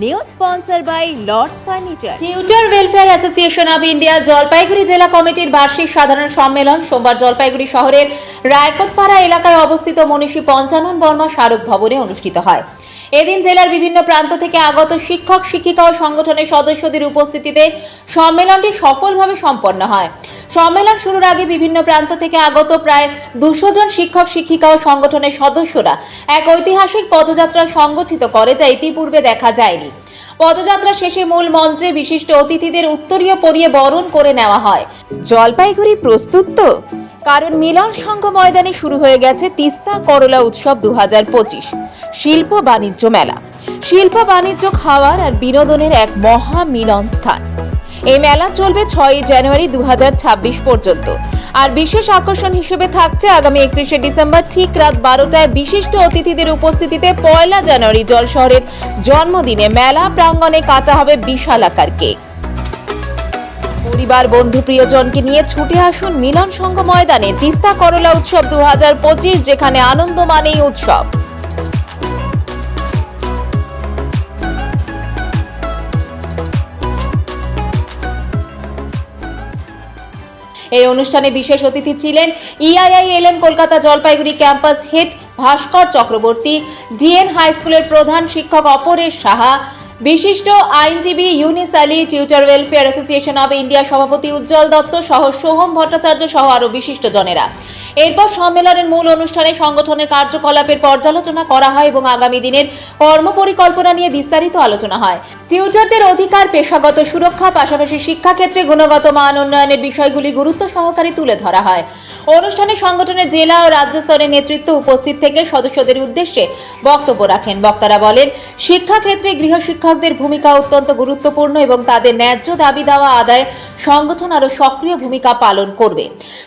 New sponsor by Lord's Furniture. Tutor welfare association of India Jalpaiguri জেলা কমিটির বার্ষিক সাধারণ সম্মেলন সোমবার জলপাইগুড়ি শহরের রায়কোটপাড়া এলাকায় অবস্থিত মনীষী পঞ্চানন বর্মা স্মারক ভবনে অনুষ্ঠিত হয় এদিন জেলার বিভিন্ন প্রান্ত থেকে আগত শিক্ষক, শিক্ষিকা ও সংগঠনের সদস্যদের উপস্থিতিতে সম্মেলনটি সফলভাবে সম্পন্ন হয় সম্মেলন শুরুর আগে বিভিন্ন প্রান্ত থেকে আগত প্রায় দুশো জন শিক্ষক, শিক্ষিকা ও সংগঠনের সদস্যরা এক ঐতিহাসিক পদযাত্রা সংগঠিত করে যা ইতিপূর্বে দেখা যায়নি। পদযাত্রা শেষে মূল মঞ্চে বিশিষ্ট অতিথিদের উত্তরীয় পরিয়ে বরণ করে নেওয়া হয়। জলপাইগুড়ি প্রস্তুত তো? কারণ মিলন সংঘ ময়দানে শুরু হয়ে গেছে তিস্তা করলা উৎসব দু হাজার পঁচিশ, শিল্প বাণিজ্য মেলা। শিল্প বাণিজ্য খাওয়ার আর বিনোদনের এক মহা মিলন স্থান। এই মেলা চলবে ছয়ই জানুয়ারি দু হাজার ছাব্বিশ পর্যন্ত। আর বিশেষ আকর্ষণ হিসেবে থাকছে আগামী একত্রিশে ডিসেম্বর ঠিক রাত বারোটায় বিশিষ্ট অতিথিদের উপস্থিতিতে পয়লা জানুয়ারি জলশহরের জন্মদিনে মেলা প্রাঙ্গণে কাটা হবে বিশাল আকার কেক। পরিবার, বন্ধু, প্রিয়জনকে নিয়ে ছুটে আসুন মিলন সংঘ ময়দানে তিস্তা করলা উৎসব দু হাজার পঁচিশ, যেখানে আনন্দ মানেই উৎসব। এই অনুষ্ঠানে বিশেষ অতিথি ছিলেন E I I L M Kolkata Jalpaiguri campus head Bhaskar Chakraborty DN high স্কুলের প্রধান শিক্ষক অপরেশ সাহা, বিশিষ্ট আইনজীবী Yunis Ali tutor welfare association of India সভাপতি উজ্জ্বল দত্ত সহ সোহম ভট্টাচার্য সহ আরও বিশিষ্ট জনেরা। এরপর সম্মেলনের মূল অনুষ্ঠানে সংগঠনের কার্যকলাপের পর্যালোচনা করা হয় এবং আগামী দিনের কর্মপরিকল্পনা নিয়ে বিস্তারিত আলোচনা হয়। টিউটারদের অধিকার, পেশাগত সুরক্ষা, পাশাপাশি শিক্ষাক্ষেত্রে গুণগত মান উন্নয়নের বিষয়গুলি গুরুত্ব সহকারে তুলে ধরা হয়। অনুষ্ঠানে সংগঠনের জেলা ও রাজ্য স্তরের নেতৃত্ব উপস্থিত থেকে সদস্যদের উদ্দেশ্যে বক্তব্য রাখেন। বক্তারা বলেন, শিক্ষাক্ষেত্রে গৃহ শিক্ষকদের ভূমিকা অত্যন্ত গুরুত্বপূর্ণ এবং তাদের ন্যায্য দাবি দেওয়া আদায় সংগঠন আরও সক্রিয় ভূমিকা পালন করবে।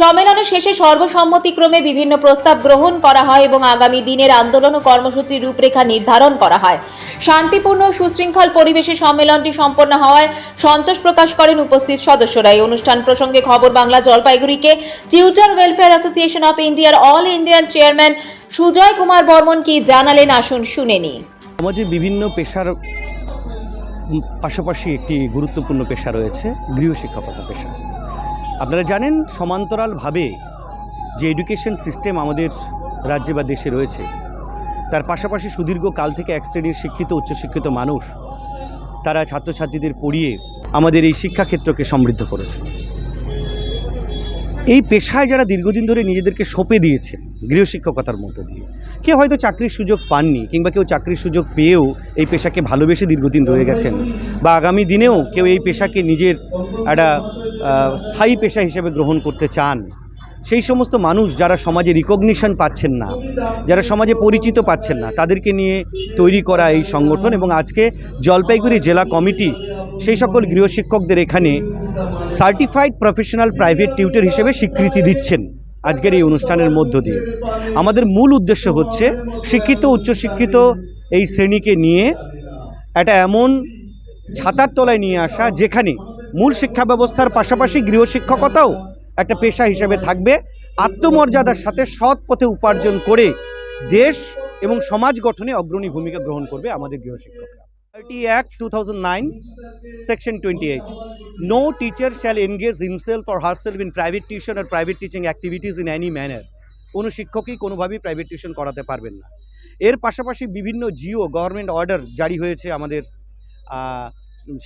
সম্মেলনের শেষে সর্বসম্মতিক্রমে বিভিন্ন প্রস্তাব গ্রহণ করা হয় এবং আগামী দিনের আন্দোলন ও কর্মসূচির রূপরেখা নির্ধারণ করা হয়। শান্তিপূর্ণ সুশৃঙ্খল পরিবেশে সম্মেলনটি সম্পন্ন হওয়ায় সন্তোষ প্রকাশ করেন উপস্থিত সদস্যরা। এই অনুষ্ঠান প্রসঙ্গে খবর বাংলা জলপাইগুড়িকে টিউটার ওয়েলফেয়ার অ্যাসোসিয়েশন অফ ইন্ডিয়ার all Indian chairman Sujay Kumar Barman কি জানালেন? আসুন শুনে নিই। সমাজে বিভিন্ন পেশার পাশাপাশি একটি গুরুত্বপূর্ণ পেশা রয়েছে, গৃহশিক্ষকতা পেশা। আপনারা জানেন, সমান্তরালভাবে যে এডুকেশন সিস্টেম আমাদের রাজ্যে বা দেশে রয়েছে, তার পাশাপাশি সুদীর্ঘ কাল থেকে এক শ্রেণির শিক্ষিত, উচ্চশিক্ষিত মানুষ, তারা ছাত্রছাত্রীদের পড়িয়ে আমাদের এই শিক্ষাক্ষেত্রকে সমৃদ্ধ করেছে। এই পেশায় যারা দীর্ঘদিন ধরে নিজেদেরকে সঁপে দিয়েছে গৃহশিক্ষকতার মধ্য দিয়ে, কেউ হয়তো চাকরির সুযোগ পাননি কিংবা কেউ চাকরির সুযোগ পেয়েও এই পেশাকে ভালোবেসে দীর্ঘদিন রয়ে গেছেন বা আগামী দিনেও কেউ এই পেশাকে নিজের একটা স্থায়ী পেশা হিসেবে গ্রহণ করতে চান। সেই সমস্ত মানুষ যারা সমাজে রিকগনিশন পাচ্ছেন না, যারা সমাজে পরিচিত পাচ্ছেন না, তাদেরকে নিয়ে তৈরি করা এই সংগঠন এবং আজকে জলপাইগুড়ি জেলা কমিটি সেই সকল গৃহশিক্ষকদের এখানে সার্টিফাইড প্রফেশনাল প্রাইভেট টিউটর হিসেবে স্বীকৃতি দিচ্ছেন আজকের এই অনুষ্ঠানের মধ্য দিয়ে। আমাদের মূল উদ্দেশ্য হচ্ছে শিক্ষিত, উচ্চশিক্ষিত এই শ্রেণীকে নিয়ে একটা এমন ছাতার তলায় নিয়ে আসা যেখানে মূল শিক্ষা ব্যবস্থার পাশাপাশি গৃহশিক্ষকতাও একটা পেশা হিসেবে থাকবে, আত্মমর্যাদার সাথে সৎ পথে উপার্জন করে দেশ এবং সমাজ গঠনে অগ্রণী ভূমিকা গ্রহণ করবে আমাদের গৃহশিক্ষকরা। Thirty act two thousand nine section twenty eight no teacher shall engage himself or herself in private tuition or private teaching activities in any manner কোনো শিক্ষকই কোনোভাবেই প্রাইভেট টিউশন করাতে পারবেন না। এর পাশাপাশি বিভিন্ন জিও গভর্নমেন্ট অর্ডার জারি হয়েছে আমাদের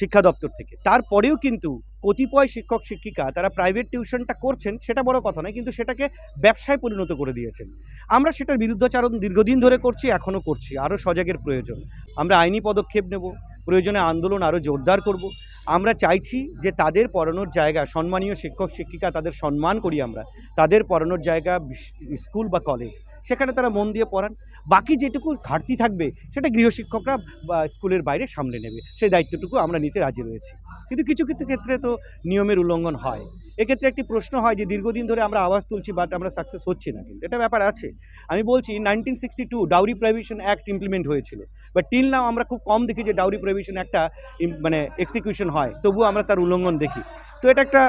শিক্ষা দপ্তর থেকে। তারপরেও কিন্তু কতিপয় শিক্ষক, শিক্ষিকা তারা প্রাইভেট টিউশনটা করছেন, সেটা বড় কথা নয়, কিন্তু সেটাকে ব্যবসায় পরিণত করে দিয়েছেন। আমরা সেটার বিরুদ্ধাচারণ দীর্ঘদিন ধরে করছি, এখনও করছি, আরও সজাগের প্রয়োজন। আমরা আইনি পদক্ষেপ নেব। প্রয়োজনে আন্দোলন আরও জোরদার করব। আমরা চাইছি যে তাদের পড়ানোর জায়গা, সম্মানীয় শিক্ষক, শিক্ষিকা তাদের সম্মান করি আমরা। তাদের পড়ানোর জায়গা স্কুল বা কলেজ। সেখানে তারা মন দিয়ে পড়ান। বাকি যেটুকু ঘাটতি থাকবে, সেটা গৃহশিক্ষকরা স্কুলের বাইরে সামলে নেবে। সেই দায়িত্বটুকু আমরা নিতে রাজি রয়েছি। কিন্তু কিছু কিছু ক্ষেত্রে তো নিয়মের উল্লঙ্ঘন হয়। এক্ষেত্রে একটি প্রশ্ন হয় যে দীর্ঘদিন ধরে আমরা আওয়াজ তুলছি বাট আমরা সাকসেস হচ্ছি না কিন্তু। এটা ব্যাপার আছে। আমি বলছি nineteen sixty two dowry prohibition act implement হয়েছিল। বাট টিল নাও আমরা খুব কম দেখি যে ডাউরি প্রভিশন একটা মানে এক্সিকিউশন হয়। তবুও আমরা তার উল্লঙ্ঘন দেখি। তো এটা একটা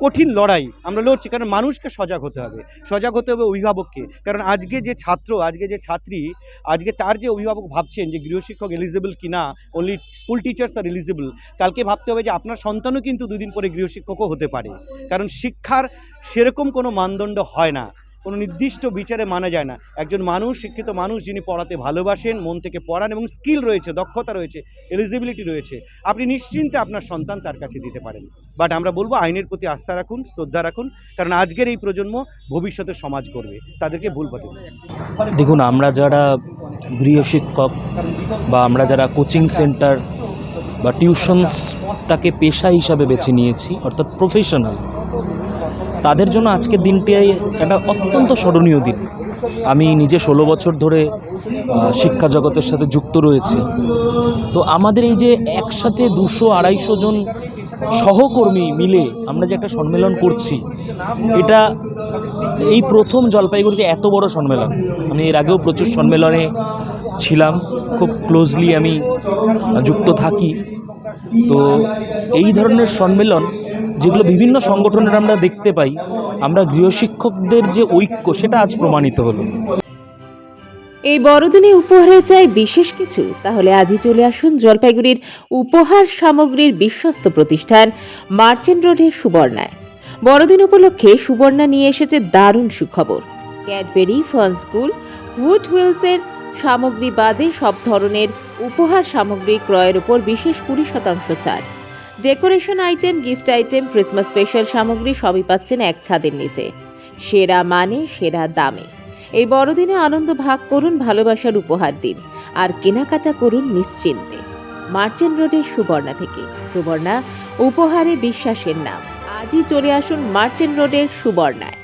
কঠিন লড়াই। আমরা লড়ছি কারণ মানুষকে সজাগ হতে হবে। সজাগ হতে হবে অভিভাবককে। কারণ আজকে যে ছাত্র, আজকে যে ছাত্রী, আজকে তার যে অভিভাবক ভাবছেন যে গৃহশিক্ষক এলিজেবেল কি না only school teachers are eligible কালকে ভাবতে হবে যে আপনার সন্তানও কিন্তু দুদিন পরে গৃহশিক্ষকও হতে পারে। কারণ শিক্ষার সেরকম কোনো মানদণ্ড হয় না। কোনো নির্দিষ্ট বিচারে মানা যায় না। একজন মানুষ, শিক্ষিত মানুষ যিনি পড়াতে ভালোবাসেন, মন থেকে পড়ান এবং স্কিল রয়েছে, দক্ষতা রয়েছে এলিজিবিলিটি রয়েছে, আপনি নিশ্চিন্তে আপনার সন্তান তার কাছে দিতে পারেন। বাট আমরা বলব, আইনের প্রতি আস্থা রাখুন, শ্রদ্ধা রাখুন, কারণ আজকের এই প্রজন্ম ভবিষ্যতে সমাজ করবে। তাদেরকে ভুল পথে দেখুন, আমরা যারা গৃহশিক্ষক বা আমরা যারা কোচিং সেন্টার বা টিউশনসটাকে পেশা হিসাবে বেছে নিয়েছি, অর্থাৎ প্রফেশনাল তাদের জন্য আজকের দিনটি একটা অত্যন্ত স্মরণীয় দিন। আমি নিজে ষোলো বছর ধরে শিক্ষা জগতের সাথে যুক্ত রয়েছি। তো আমাদের এই যে একসাথে দুশো আড়াইশো জন সহকর্মী মিলে আমরা যে একটা সম্মেলন করছি, এটা এই প্রথম জলপাইগুড়িতে এত বড় সম্মেলন। আমি এর আগেও প্রচুর সম্মেলনে ছিলাম, খুব ক্লোজলি আমি যুক্ত থাকি। তো এই ধরনের সম্মেলন যেগুলো বিভিন্ন সংগঠনের আমরা দেখতে পাই, আমরা গৃহশিক্ষকদের যে ঐক্য, সেটা আজ প্রমাণিত হলো। এই বড়দিনে উপহারে চাই বিশেষ কিছু, তাহলে আজই চলে আসুন জলপাইগুড়ির উপহার সামগ্রীর বিশ্বস্ত প্রতিষ্ঠান মার্চেন্ট রোডের সুবর্ণায়। বড়দিন উপলক্ষে সুবর্ণা নিয়ে এসেছে দারুণ সুখবর। ক্যাডবেরি ফান স্কুল উড হুইলসের সামগ্রী বাদে সব ধরনের উপহার সামগ্রী ক্রয়ের উপর বিশেষ কুড়ি শতাংশ ছাড়। Decoration item, gift item, Christmas special সামগ্রী সবই পাচ্ছেন এক ছাদের নিচে। সেরা মানে সেরা দামে। এই বড়দিনে আনন্দ ভাগ করুন ভালোবাসার উপহার দিন, আর কেনাকাটা করুন নিশ্চিন্তে। মার্চেন্ট রোডের সুবর্ণা থেকে। সুবর্ণা, উপহারে বিশ্বাসের নাম। আজই চলে আসুন মার্চেন্ট রোডের সুবর্ণায়।